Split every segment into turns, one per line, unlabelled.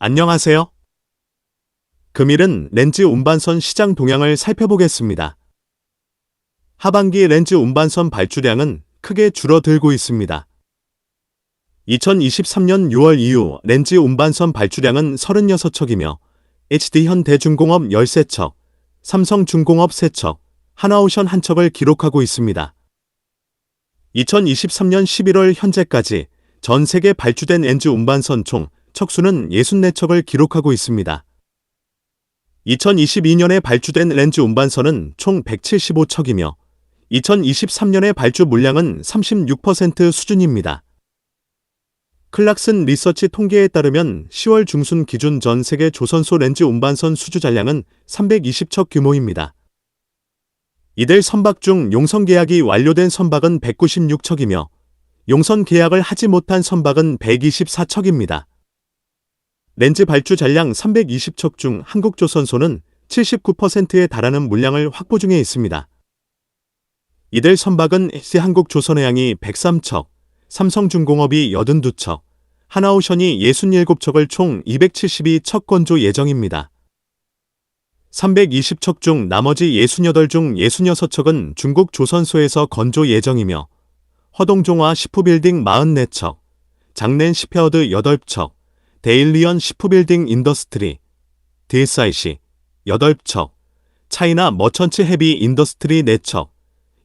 안녕하세요. 금일은 렌즈 운반선 시장 동향을 살펴보겠습니다. 하반기 렌즈 운반선 발주량은 크게 줄어들고 있습니다. 2023년 6월 이후 렌즈 운반선 발주량은 36척이며 HD현대중공업 13척, 삼성중공업 3척, 하나오션 1척을 기록하고 있습니다. 2023년 11월 현재까지 전 세계 발주된 렌즈 운반선 총 척수는 64척을 기록하고 있습니다. 2022년에 발주된 렌즈 운반선은 총 175척이며 2023년에 발주 물량은 36% 수준입니다. 클락슨 리서치 통계에 따르면 10월 중순 기준 전 세계 조선소 렌즈 운반선 수주 잔량은 320척 규모입니다. 이들 선박 중 용선 계약이 완료된 선박은 196척이며 용선 계약을 하지 못한 선박은 124척입니다. 렌즈 발주 잔량 320척 중 한국조선소는 79%에 달하는 물량을 확보 중에 있습니다. 이들 선박은 s 한국조선해양이 103척, 삼성중공업이 82척, 하나오션이 67척을 총 272척 건조 예정입니다. 320척 중 나머지 68중 66척은 중국 조선소에서 건조 예정이며 허동종화 10호 빌딩 44척, 장낸 10헤어드 8척, 데일리언 시프빌딩 인더스트리, DSIC 8척, 차이나 머천츠 헤비 인더스트리 4척,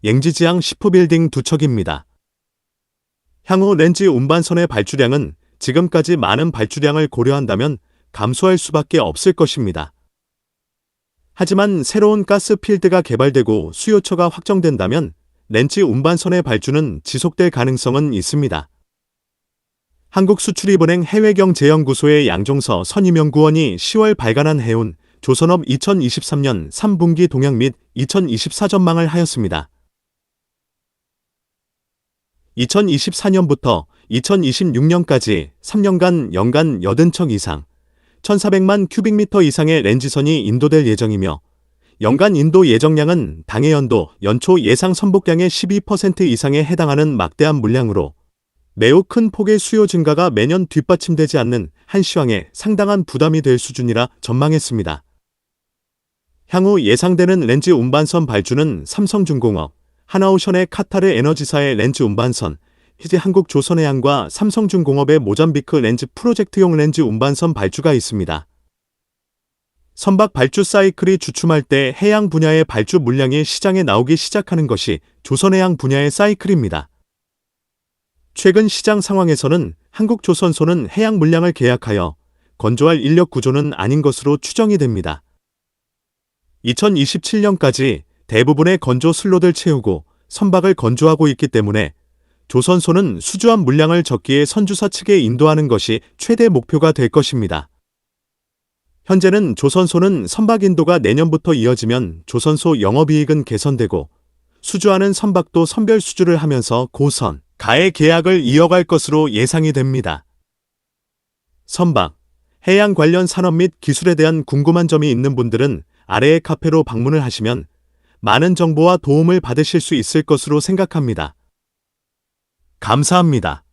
영지지향 시프빌딩 2척입니다. 향후 렌즈 운반선의 발주량은 지금까지 많은 발주량을 고려한다면 감소할 수밖에 없을 것입니다. 하지만 새로운 가스 필드가 개발되고 수요처가 확정된다면 렌치 운반선의 발주는 지속될 가능성은 있습니다. 한국수출입은행 해외경제연구소의 양종서 선임연구원이 10월 발간한 해운 조선업 2023년 3분기 동향 및 2024 전망을 하였습니다. 2024년부터 2026년까지 3년간 연간 80척 이상 1400만 큐빅미터 이상의 렌즈선이 인도될 예정이며 연간 인도 예정량은 당해 연도 연초 예상 선복량의 12% 이상에 해당하는 막대한 물량으로 매우 큰 폭의 수요 증가가 매년 뒷받침되지 않는 한시황에 상당한 부담이 될 수준이라 전망했습니다. 향후 예상되는 렌즈 운반선 발주는 삼성중공업, 하나오션의 카타르 에너지사의 렌즈 운반선, 희재 한국조선해양과 삼성중공업의 모잠비크 렌즈 프로젝트용 렌즈 운반선 발주가 있습니다. 선박 발주 사이클이 주춤할 때 해양 분야의 발주 물량이 시장에 나오기 시작하는 것이 조선해양 분야의 사이클입니다. 최근 시장 상황에서는 한국조선소는 해양 물량을 계약하여 건조할 인력 구조는 아닌 것으로 추정이 됩니다. 2027년까지 대부분의 건조 슬롯을 채우고 선박을 건조하고 있기 때문에 조선소는 수주한 물량을 적기에 선주사 측에 인도하는 것이 최대 목표가 될 것입니다. 현재는 조선소는 선박 인도가 내년부터 이어지면 조선소 영업이익은 개선되고 수주하는 선박도 선별 수주를 하면서 고선, 가해 계약을 이어갈 것으로 예상이 됩니다. 선박, 해양 관련 산업 및 기술에 대한 궁금한 점이 있는 분들은 아래의 카페로 방문을 하시면 많은 정보와 도움을 받으실 수 있을 것으로 생각합니다. 감사합니다.